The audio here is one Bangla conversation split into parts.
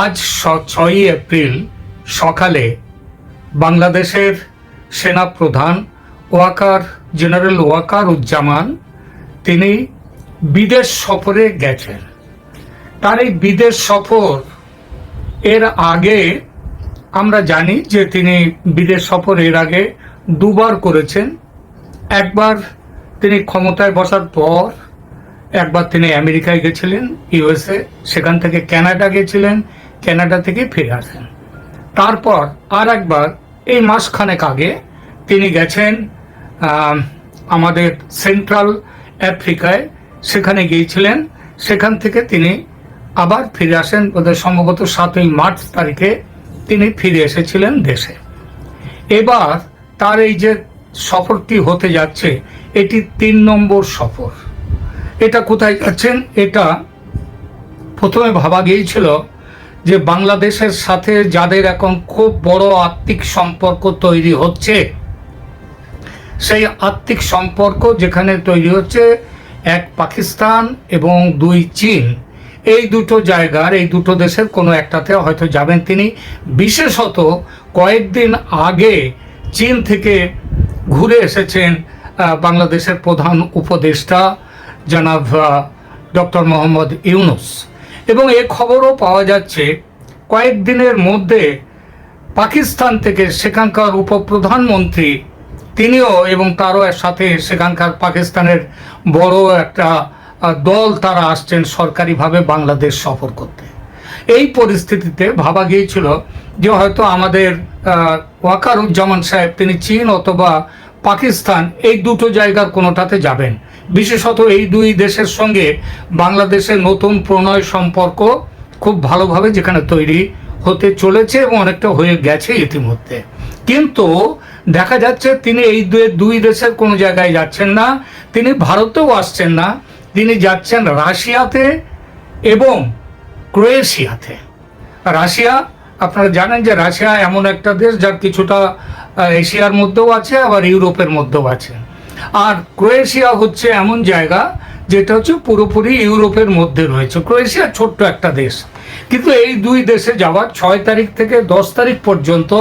আজ ছয়ই এপ্রিল সকালে বাংলাদেশের সেনাপ্রধান ওয়াকার, জেনারেল ওয়াকার উজ্জামান তিনি বিদেশ সফরে গেছেন। তার এই বিদেশ সফর এর আগে আমরা জানি যে তিনি বিদেশ সফর এর আগে দুবার করেছেন। একবার তিনি ক্ষমতায় বসার পর, একবার তিনি আমেরিকায় গেছিলেন, ইউএসএ, সেখান থেকে কানাডা গেছিলেন কানাডা থেকে ফিরে আসেন। তারপর আর একবার এই মাসখানেক আগে তিনি গেছেন আমাদের সেন্ট্রাল আফ্রিকায়। সেখানে গিয়েছিলেন। সেখান থেকে তিনি আবার ফিরে আসেন। বোধহয় সম্ভবত সাতই মার্চ তারিখে তিনি ফিরে এসেছিলেন দেশে। এবার তার এই যে সফরটি হতে যাচ্ছে, এটি তিন নম্বর সফর। এটা কোথায় যাচ্ছেন? এটা প্রথমে ভাবা গিয়েছিল যে বাংলাদেশের সাথে যাদের এখন খুব বড় আত্মিক সম্পর্ক তৈরি হচ্ছে, সেই আত্মিক সম্পর্ক যেখানে তৈরি হচ্ছে এক পাকিস্তান এবং দুই চীন। এই দুটো জায়গার, এই দুটো দেশের কোনো একটাতে হয়তো যাবেন তিনি। বিশেষত কয়েকদিন আগে চীন থেকে ঘুরে এসেছেন বাংলাদেশের প্রধান উপদেষ্টা জনাব ডক্টর মোহাম্মদ ইউনুস। এবং এ খবরও পাওয়া যাচ্ছে কয়েকদিনের মধ্যে পাকিস্তান থেকে সেখানকার উপপ্রধানমন্ত্রী, তিনিও এবং তারও সাথে সেখানকার পাকিস্তানের বড় একটা দল তারা আসছেন সরকারিভাবে বাংলাদেশ সফর করতে। এই পরিস্থিতিতে ভাবা গিয়েছিল যে হয়তো আমাদের ওয়াকারুজ্জামান সাহেব, তিনি চীন অথবা পাকিস্তান, এই দুটো জায়গার কোনোটাতে যাবেন। বিশেষত এই দুই দেশের সঙ্গে বাংলাদেশের নতুন প্রণয় সম্পর্ক খুব ভালোভাবে যেখানে তৈরি হতে চলেছে এবং অনেকটা হয়ে গেছে ইতিমধ্যে। কিন্তু দেখা যাচ্ছে তিনি এই দুই- দুই দেশের কোনো জায়গায় যাচ্ছেন না, তিনি ভারতেও আসছেন না, তিনি যাচ্ছেন রাশিয়াতে এবং ক্রোয়েশিয়াতে। রাশিয়া, আপনারা জানেন যে রাশিয়া এমন একটা দেশ যার কিছুটা এশিয়ার মধ্যেও আছে আবার ইউরোপের মধ্যেও আছে। আর ক্রোয়েশিয়া হচ্ছে এমন জায়গা যেটা হচ্ছে পুরোপুরি ইউরোপের মধ্যে রয়েছে। ক্রোয়েশিয়া ছোট্ট একটা দেশ। কিন্তু এই দুই দেশে যাওয়ার ছয় তারিখ থেকে দশ তারিখ পর্যন্ত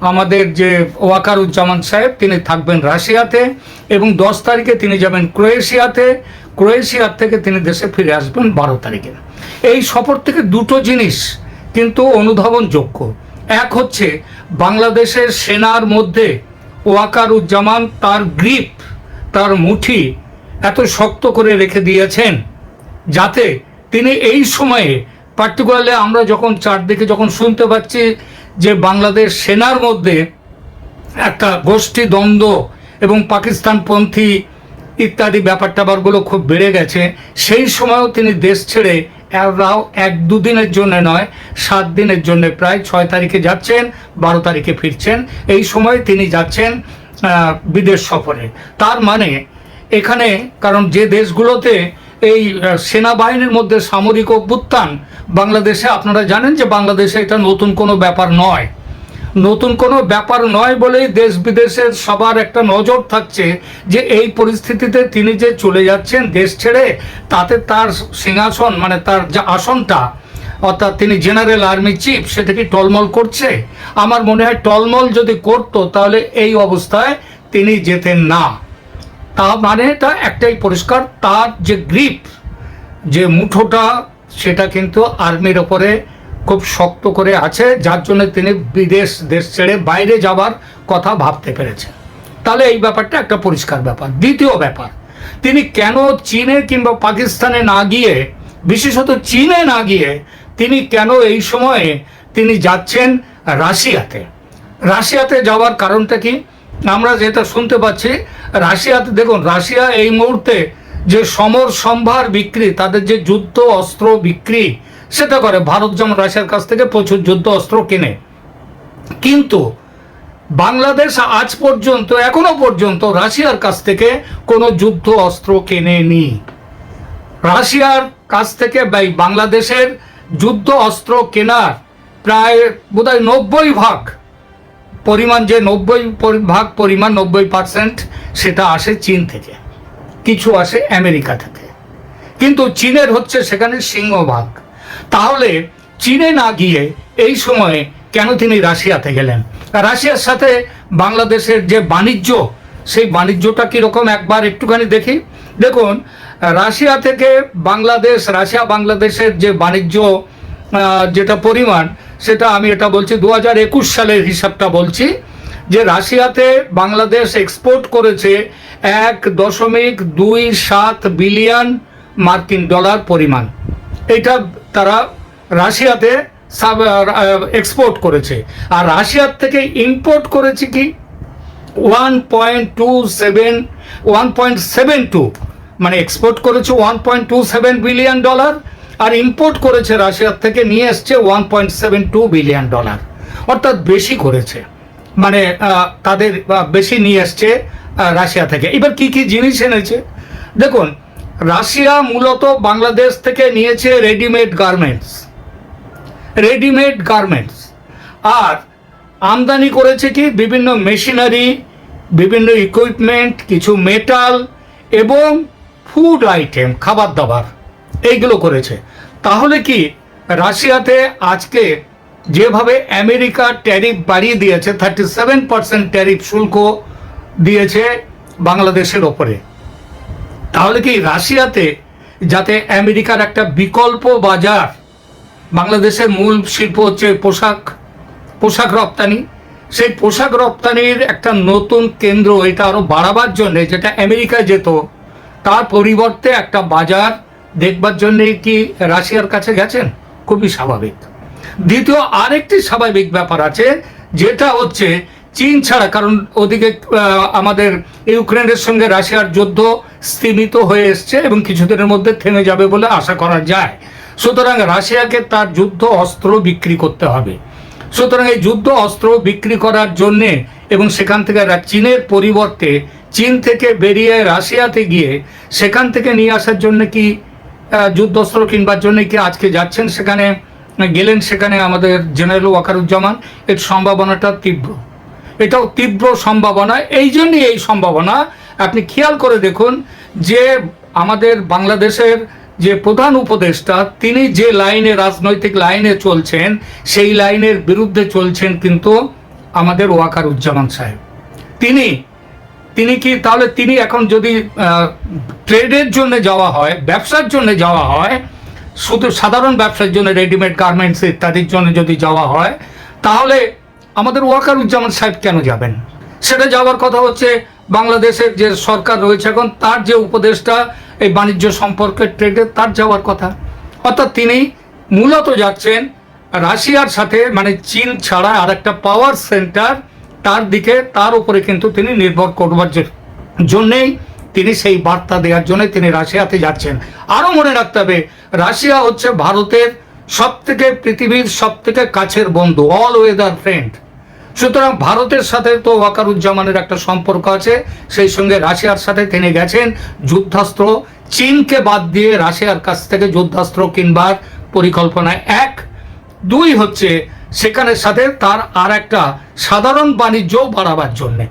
আমাদের যে ওয়াকারুজ্জামান সাহেব, তিনি থাকবেন রাশিয়াতে এবং দশ তারিখে তিনি যাবেন ক্রোয়েশিয়াতে। ক্রোয়েশিয়ার থেকে তিনি দেশে ফিরে আসবেন বারো তারিখে। এই সফর থেকে দুটো জিনিস কিন্তু অনুধাবনযোগ্য। এক হচ্ছে বাংলাদেশের সেনার মধ্যে ওয়াকারুজ্জামান তার গ্রিপ, তার মুঠি এত শক্ত করে রেখে দিয়েছেন যাতে তিনি এই সময়ে পার্টিকুলারলি আমরা যখন চারদিকে যখন শুনতে পাচ্ছি যে বাংলাদেশ সেনার মধ্যে একটা গোষ্ঠী দ্বন্দ্ব এবং পাকিস্তানপন্থী ইত্যাদি ব্যাপার ট্যাপারগুলো খুব বেড়ে গেছে, সেই সময়ও তিনি দেশ ছেড়ে রাও এক দুদিনের জন্য নয়, সাত দিনের জন্য প্রায় ছয় তারিখে যাচ্ছেন, বারো তারিখে ফিরছেন। এই সময় তিনি যাচ্ছেন বিদেশ সফরে। তার মানে এখানে, কারণ যে দেশগুলোতে এই সেনাবাহিনীর মধ্যে সামরিক অভ্যুত্থান, বাংলাদেশে, আপনারা জানেন যে বাংলাদেশে এটা নতুন কোনো ব্যাপার নয়। নতুন কোনো ব্যাপার নয় বলেই দেশ বিদেশের সবার একটা নজর থাকছে যে এই পরিস্থিতিতে তিনি যে চলে যাচ্ছেন দেশ ছেড়ে, তাতে তার সিংহাসন মানে তার যে আসনটা, অর্থাৎ তিনি জেনারেল আর্মি চিফ, সেটা কি টলমল করছে? আমার মনে হয় টলমল যদি করতো, তাহলে এই অবস্থায় তিনি যেতেন না। তা মানে এটা একটাই পরিষ্কার, তার যে গ্রিপ, যে মুঠোটা, সেটা কিন্তু আর্মির ওপরে খুব শক্ত করে আছে, যার জন্য তিনি বিদেশ, দেশ ছেড়ে বাইরে যাবার কথা ভাবতে পেরেছেন। তাহলে এই ব্যাপারটা একটা পরিষ্কার ব্যাপার। দ্বিতীয় ব্যাপার, তিনি কেন চীনে কিংবা পাকিস্তানে না গিয়ে, বিশেষত চীনে না গিয়ে, তিনি কেন এই সময়ে তিনি যাচ্ছেন রাশিয়াতে? রাশিয়াতে যাওয়ার কারণটা কি? আমরা যেটা শুনতে পাচ্ছি, রাশিয়াতে দেখুন, রাশিয়া এই মুহূর্তে যে সমর সম্ভার বিক্রি, তাদের যে যুদ্ধ অস্ত্র বিক্রি সেটা করে। ভারত যেমন রাশিয়ার কাছ থেকে প্রচুর যুদ্ধ অস্ত্র কেনে। কিন্তু বাংলাদেশ আজ পর্যন্ত, এখনও পর্যন্ত রাশিয়ার কাছ থেকে কোনো যুদ্ধ অস্ত্র কেনেনি। রাশিয়ার কাছ থেকে বাংলাদেশের যুদ্ধ অস্ত্র কেনার প্রায় বোধহয় নব্বই ভাগ পরিমাণ যে নব্বই ভাগ পরিমাণ, নব্বই পার্সেন্ট, সেটা আসে চীন থেকে। কিছু আসে আমেরিকা থেকে। কিন্তু চীনের হচ্ছে সেখানে সিংহভাগ। তাহলে চীনে না গিয়ে এই সময়ে কেন তিনি রাশিয়াতে গেলেন? রাশিয়ার সাথে বাংলাদেশের যে বাণিজ্য, সেই বাণিজ্যটা কীরকম? একবার একটুখানি দেখি। দেখুন, রাশিয়া থেকে বাংলাদেশ, রাশিয়া বাংলাদেশের যে বাণিজ্য যেটা পরিমাণ, সেটা আমি এটা বলছি দু একুশ সালের হিসাবটা বলছি যে রাশিয়াতে বাংলাদেশ এক্সপোর্ট করেছে এক দশমিক দুই সাত বিলিয়ন মার্কিন ডলার পরিমাণ। এটা তারা রাশিয়াতে সাব এক্সপোর্ট করেছে। আর রাশিয়ার থেকে ইম্পোর্ট করেছে কি? One point two seven one point seven two মানে এক্সপোর্ট করেছে one point two seven billion dollar আর ইম্পোর্ট করেছে রাশিয়ার থেকে নিয়ে এসছে one point seven two billion dollar অর্থাৎ বেশি করেছে। মানে তাদের বেশি নিয়ে এসছে রাশিয়া থেকে। এবার কি কি জিনিস এনেছে? দেখুন রাশিয়া মূলত বাংলাদেশ থেকে নিয়েছে রেডিমেড গার্মেন্টস রেডিমেড গার্মেন্টস আর আমদানি করেছে কি? বিভিন্ন মেশিনারি বিভিন্ন ইকুইপমেন্ট কিছু মেটাল এবং ফুড আইটেম খাবার দাবার এইগুলো করেছে। তাহলে কি রাশিয়াতে আজকে যেভাবে আমেরিকা ট্যারিফ বাড়িয়ে দিয়েছে থার্টি সেভেন পার্সেন্ট ট্যারিফ শুল্ক দিয়েছে বাংলাদেশের ওপরে। তাহলে কি রাশিয়াতে যাতে আমেরিকার একটা বিকল্প বাজার, বাংলাদেশের মূল শিল্প হচ্ছে পোশাক পোশাক রপ্তানি, সেই পোশাক রপ্তানির একটা নতুন কেন্দ্র এটা আরও বাড়াবার জন্যে যেটা আমেরিকায় যেত, তার পরিবর্তে একটা বাজার দেখবার জন্যে কি রাশিয়ার কাছে গেছেন? খুবই স্বাভাবিক। দ্বিতীয় আরেকটি স্বাভাবিক ব্যাপার আছে, যেটা হচ্ছে চীন ছাড়া কারণ ওদিকে আমাদের ইউক্রেনের সঙ্গে রাশিয়ার যুদ্ধ স্থিমিত হয়ে এসছে এবং কিছুদিনের মধ্যে থেমে যাবে বলে আশা করা যায়। সুতরাং রাশিয়াকে তার যুদ্ধ অস্ত্র বিক্রি করতে হবে। সুতরাং এই যুদ্ধ অস্ত্র বিক্রি করার জন্যে এবং সেখান থেকে চীনের পরিবর্তে চীন থেকে বেরিয়ে রাশিয়াতে গিয়ে সেখান থেকে নিয়ে আসার জন্য কি আহ, যুদ্ধস্ত্র কিনবার জন্য কি আজকে যাচ্ছেন সেখানে? গেলেন সেখানে আমাদের জেনারেল ওয়াকারুজ্জামান। এর সম্ভাবনাটা তীব্র। এটাও তীব্র সম্ভাবনা। এই জন্যই এই সম্ভাবনা। আপনি খেয়াল করে দেখুন যে আমাদের বাংলাদেশের যে প্রধান উপদেষ্টা, তিনি যে লাইনে, রাজনৈতিক লাইনে চলছেন, সেই লাইনের বিরুদ্ধে চলছেন কিন্তু আমাদের ওয়াকার উজ্জামান সাহেব। তিনি তিনি কি, তাহলে তিনি এখন যদি ট্রেডের জন্য যাওয়া হয়, ব্যবসার জন্য যাওয়া হয়, শুধু সাধারণ ব্যবসার জন্য রেডিমেড গার্মেন্টস ইত্যাদির জন্য যদি যাওয়া হয়, তাহলে আমাদের ওয়াকারুজ্জামান সাহেব কেন যাবেন? সেটা যাওয়ার কথা হচ্ছে বাংলাদেশের যে সরকার রয়েছে এখন, তার যে উপদেষ্টা এই বাণিজ্য সম্পর্কে ট্রেডে, তার যাওয়ার কথা। অর্থাৎ তিনি মূলত যাচ্ছেন রাশিয়ার সাথে মানে চীন ছাড়া আর একটা পাওয়ার সেন্টার তার দিকে, তার উপরে কিন্তু তিনি নির্ভর করবার জন্যেই তিনি সেই বার্তা দেওয়ার জন্য তিনি রাশিয়াতে যাচ্ছেন। আরও মনে রাখতে হবে, রাশিয়া হচ্ছে ভারতের সব থেকে পৃথিবীর সব থেকে কাছের বন্ধু অল ওয়েদার ফ্রেন্ড সুতরাং ভারতের সাথে তো ওয়াকারুজ্জামানের একটা সম্পর্ক আছে, সেই সঙ্গে রাশিয়ার সাথে তিনি গেছেন যুদ্ধাস্ত্র। চীনকে বাদ দিয়ে রাশিয়ার কাছ থেকে যুদ্ধাস্ত্র কিনবার পরিকল্পনা এক। দুই হচ্ছে, সেখানের সাথে তার আর একটা সাধারণ বাণিজ্য বাড়াবার জন্যে।